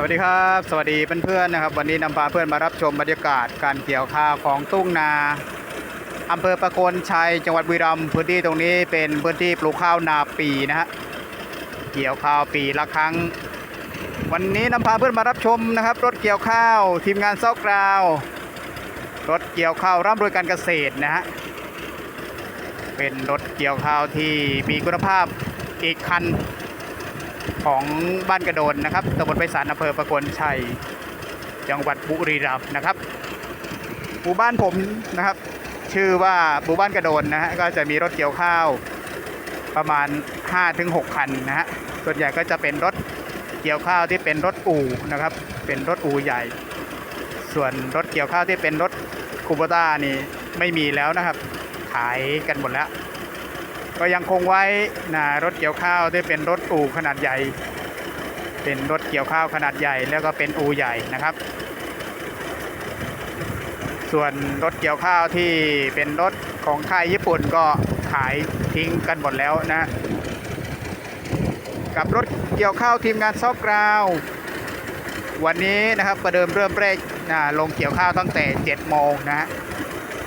สวัสดีครับ สวัสดีเพื่อนๆนะครับ วันนี้นำพาเพื่อนมารับชมบรรยากาศการเกี่ยวข้าวของทุ่งนาอำเภอประโคนชัยจังหวัดบุรีรัมย์พื้นที่ตรงนี้เป็นพื้นที่ปลูกข้าวนาปีนะฮะเกี่ยวข้าวปีละครั้ง วันนี้นำพาเพื่อนมารับชมนะครับ รถเกี่ยวข้าว ทีมงานซอกกราวรถเกี่ยวข้าวร่ำรวยการเกษตรนะฮะเป็นรถเกี่ยวข้าวที่มีคุณภาพอีกคัน ของบ้านกระโดนนะครับตำบลไพศาลอำเภอประโคนชัย จังหวัดบุรีรัมย์นะครับหมู่บ้านผมนะครับ ชื่อว่าหมู่บ้านกระโดนนะฮะก็จะมีรถเกี่ยวข้าวประมาณ 5-6 คันนะฮะส่วนใหญ่ก็จะเป็นรถเกี่ยวข้าวที่เป็นรถอู่นะครับ เป็นรถอู่ใหญ่ ส่วนรถเกี่ยวข้าวที่เป็นรถคูโบต้านี่ไม่มีแล้วนะครับ ขายกันหมดแล้ว ก็ยังคงไว้นะรถเกี่ยวข้าวที่เป็นรถอู่ขนาดใหญ่ เป็นรถเกี่ยวข้าวขนาดใหญ่ แล้วก็เป็นอู่ใหญ่นะครับ ส่วนรถเกี่ยวข้าวที่เป็นรถของค่ายญี่ปุ่นก็ขายทิ้งกันหมดแล้วนะ กับรถเกี่ยวข้าวทีมงานซอกกราว วันนี้นะครับประเดิมเริ่มแรกนะลงเกี่ยวข้าวตั้งแต่ 7 โมงนะฮะ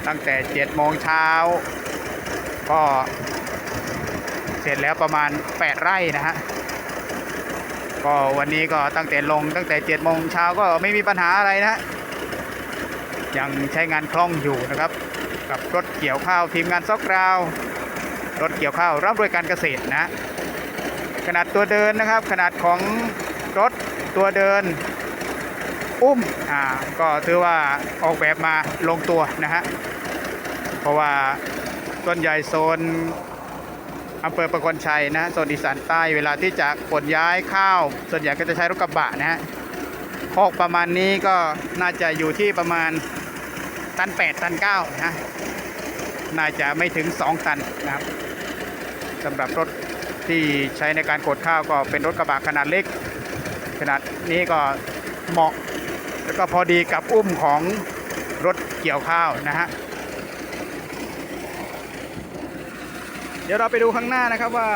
ตั้งแต่ 7 โมงเช้าก็ เสร็จแล้วประมาณ 8 ไร่นะฮะก็วันนี้ก็ตั้งแต่ลงตั้งแต่7โมงเช้าก็ไม่มีปัญหาอะไรนะฮะยังใช้งานคล่องอยู่นะครับ กับรถเกี่ยวข้าวทีมงานซอกราว รถเกี่ยวข้าวรับรวยการเกษตรนะ ขนาดตัวเดินนะครับ ขนาดของรถตัวเดิน อุ้มอ่าก็ถือว่าออกแบบมาลงตัวนะฮะเพราะว่าต้นใหญ่โซน อำเภอประกนชัยนะโซนอีสานใต้เวลาที่จะขนย้ายข้าว ส่วนใหญ่ก็จะใช้รถกระบะนะฮะคอกประมาณนี้ก็น่าจะอยู่ที่ประมาณตัน8ตัน9นะน่าจะไม่ถึง2ตันนะครับสำหรับรถที่ใช้ในการขนข้าวก็เป็นรถกระบะขนาดเล็ก ขนาดนี้ก็เหมาะ แล้วก็พอดีกับอุ้มของรถเกี่ยวข้าวนะฮะ เดี๋ยวเราไปดูข้างหน้านะครับว่า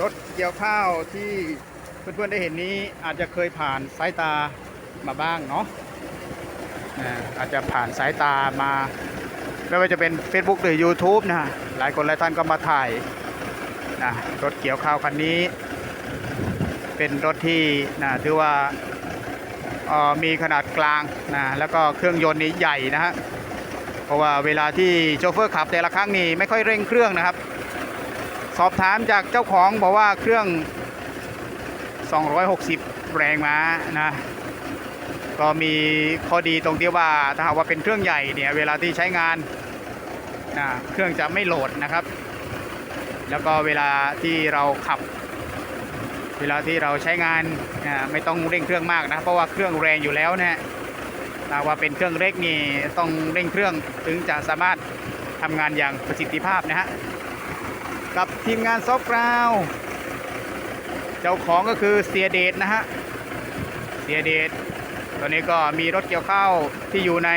รถเกี่ยวข้าวที่เพื่อนๆได้เห็นนี้อาจจะเคยผ่านสายตามาบ้างเนาะอาอาจจะผ่านสายตามา ไม่ว่าจะเป็น Facebook หรือ YouTube นะฮะหลายคนหลายท่านก็มาถ่ายนะรถเกี่ยวข้าวคันนี้ เป็นรถที่นะถือว่ามีขนาดกลางนะแล้วก็เครื่องยนต์นี้ใหญ่นะฮะ เพราะว่าเวลาที่โชเฟอร์ขับแต่ละครั้งนี่ไม่ค่อยเร่งเครื่องนะครับ สอบถามจากเจ้าของบอกว่าเครื่อง 260 แรงม้านะก็มีข้อดีตรงที่ว่าถ้าหากว่าเป็นเครื่องใหญ่เนี่ยเวลาที่ใช้งานนะเครื่องจะไม่โหลดนะครับ แล้วก็เวลาที่เราขับ เวลาที่เราใช้งานนะไม่ต้องเร่งเครื่องมากนะเพราะว่าเครื่องแรงอยู่แล้วนะฮะ ถ้าว่าเป็นเครื่องเล็กนี่ต้องเร่งเครื่องถึงจะสามารถทำงานอย่างประสิทธิภาพนะฮะ กับทีมงานซอฟต์กราวเจ้าของก็คือเสียเดชนะฮะ เสียเดชตอนนี้ก็มีรถเกี่ยวข้าวที่อยู่ใน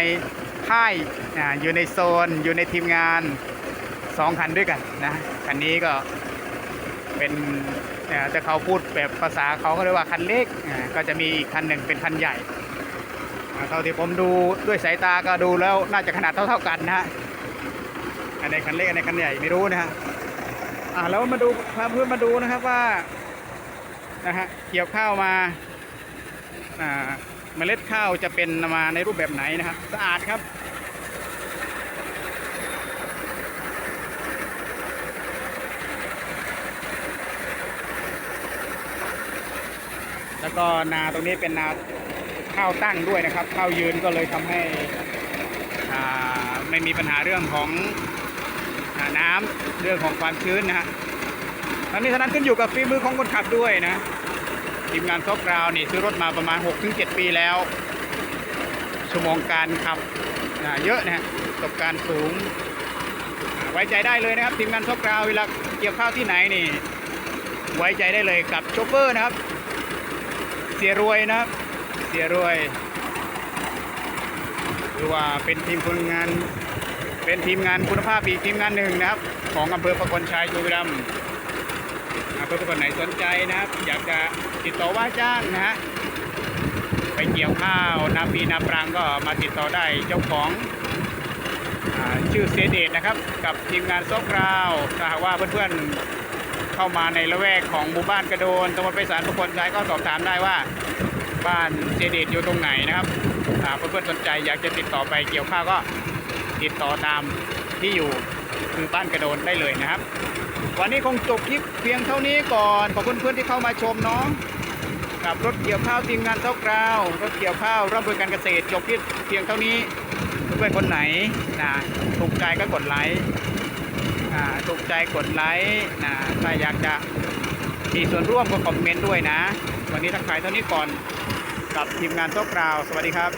ค่ายอ่าอยู่ในโซน อยู่ในทีมงานสองคันด้วยกันนะ คันนี้ก็เป็นแต่เขาพูดแบบภาษาเขาก็เรียกว่าคันเล็ก ก็จะมีอีกคันหนึ่งเป็นคันใหญ่ เท่าที่ผมดูด้วยสายตาก็ดูแล้วน่าจะขนาดเท่าๆกันนะฮะอันไหนคันเล็กอันไหนคันใหญ่ไม่รู้นะฮะอ่าแล้วมาดูพาเพื่อนมาดูนะครับว่านะฮะเกี่ยวข้าวมาอ่าเมล็ดข้าวจะเป็นมาในรูปแบบไหนนะครับสะอาดครับแล้วก็นาตรงนี้เป็นนา ข้าวตั้งด้วยนะครับข้าวยืนก็เลยทำให้ไม่มีปัญหาเรื่องของอน้ำเรื่องของความชื้นนะฮะทั้งนี้ทั้งนั้นขึ้นอยู่กับฝีมือของคนขับด้วยนะทีมงานซอกกราวนี่ซื้อรถมาประมาณ 6-7 ปีแล้วชั่วโมงการขับเยอะนะฮะประสบการณ์สูงไว้ใจได้เลยนะครับทีมงานซอกกราวเวลาเกี่ยวข้าวที่ไหนนี่ ไว้ใจได้เลยกับโชเฟอร์นะครับ เสียรวยนะครับ สียรวยหรือว่าเป็นทีมคนงาน เป็นทีมงานคุณภาพอีกทีมงานหนึ่งนะครับ ของอำเภอประกนชัยบุรีรัมย์อ่าเพื่อนๆคนไหนสนใจนะครับ อยากจะติดต่อว่าจ้างนะฮะไปเกี่ยวข้าวนาปีนาปรังก็มาติดต่อได้เจ้าของอชื่อเซเดตนะครับ กับทีมงานซอกราวถ้าหากว่าเพื่อนๆเข้ามาในละแวกของหมู่บ้านกระโดนตำบลไปสารประคนใจก็สอบถามได้ว่า บ้านเซเดตอยู่ตรงไหนนะครับเพื่อนๆสนใจอยากจะติดต่อไปเกี่ยวข้าวก็ติดต่อตามที่อยู่คือบ้านกระโดนได้เลยนะครับ วันนี้คงจบคลิปเพียงเท่านี้ก่อนขอบคุณเพื่อนที่เข้ามาชมเนาะกับรถเกี่ยวข้าวทีมงานเท่ากราวรถเกี่ยวข้าวร่ำรวยการเกษตรจบคลิปเพียงเท่านี้เพื่อนคนไหนนะถูกใจก็กดไลค์ถูกใจกดไลค์นะถ้าอยากจะมีส่วนร่วมก็คอมเมนต์ด้วยนะ วันนี้ทักทายเท่านี้ก่อน กับทีมงานโต๊ะกราว สวัสดีครับ